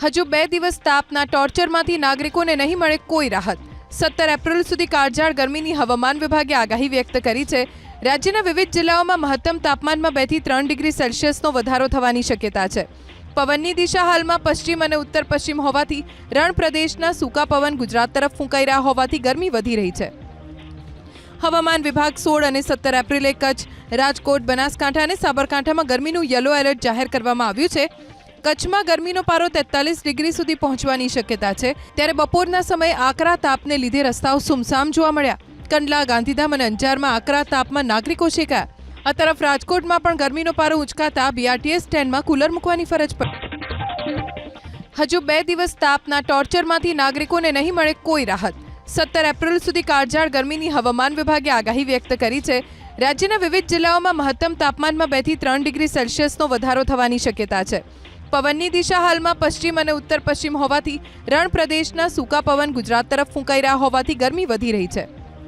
હજુ બે દિવસ તાપના ટોર્ચરમાંથી નાગરિકોને નહીં મળે કોઈ રાહત. સત્તર એપ્રિલ સુધી કાળઝાળ ગરમીની હવામાન વિભાગે આગાહી વ્યક્ત કરી છે. રાજ્યના વિવિધ જિલ્લાઓમાં મહત્તમ તાપમાનમાં બેથી ત્રણ ડિગ્રી સેલ્સિયસનો વધારો થવાની શક્યતા છે. પવનની દિશા હાલમાં પશ્ચિમ અને ઉત્તર પશ્ચિમ હોવાથી રણ પ્રદેશના સૂકા પવન ગુજરાત તરફ ફૂંકાઈ રહ્યા હોવાથી ગરમી વધી રહી છે. હવામાન વિભાગ સોળ અને સત્તર એપ્રિલે કચ્છ, રાજકોટ, બનાસકાંઠા અને સાબરકાંઠામાં ગરમીનું યલો એલર્ટ જાહેર કરવામાં આવ્યું છે. કચ્છમાં ગરમીનો પારો તેતાલીસ ડિગ્રી સુધી પહોંચવાની શક્યતા છે. ત્યારે બપોરના સમયે આકરા તાપને લીધે રસ્તાઓ સુમસામ જોવા મળ્યા. કંડલા, ગાંધીધામ અને અંજારમાં આકરા તાપમાં નાગરિકો શેકાયા. આ તરફ રાજકોટમાં પણ ગરમીનો પારો ઉંચકાતા બીઆરટીએસ સ્ટેન્ડમાં કુલર મૂકવાની ફરજ પડી હજુ બે દિવસ તાપના ટોર્ચરમાંથી નાગરિકોને નહીં મળે કોઈ રાહત. સત્તર એપ્રિલ સુધી કાળઝાળ ગરમીની હવામાન વિભાગે આગાહી વ્યક્ત કરી છે. રાજ્યના વિવિધ જિલ્લાઓમાં મહત્તમ તાપમાનમાં બેથી ત્રણ ડિગ્રી સેલ્સિયસનો વધારો થવાની શક્યતા છે. પવનની દિશા હાલમાં પશ્ચિમ અને ઉત્તર પશ્ચિમ હોવાથી રણ પ્રદેશના સૂકા પવન ગુજરાત તરફ ફૂંકાઈ રહ્યા હોવાથી ગરમી વધી રહી છે.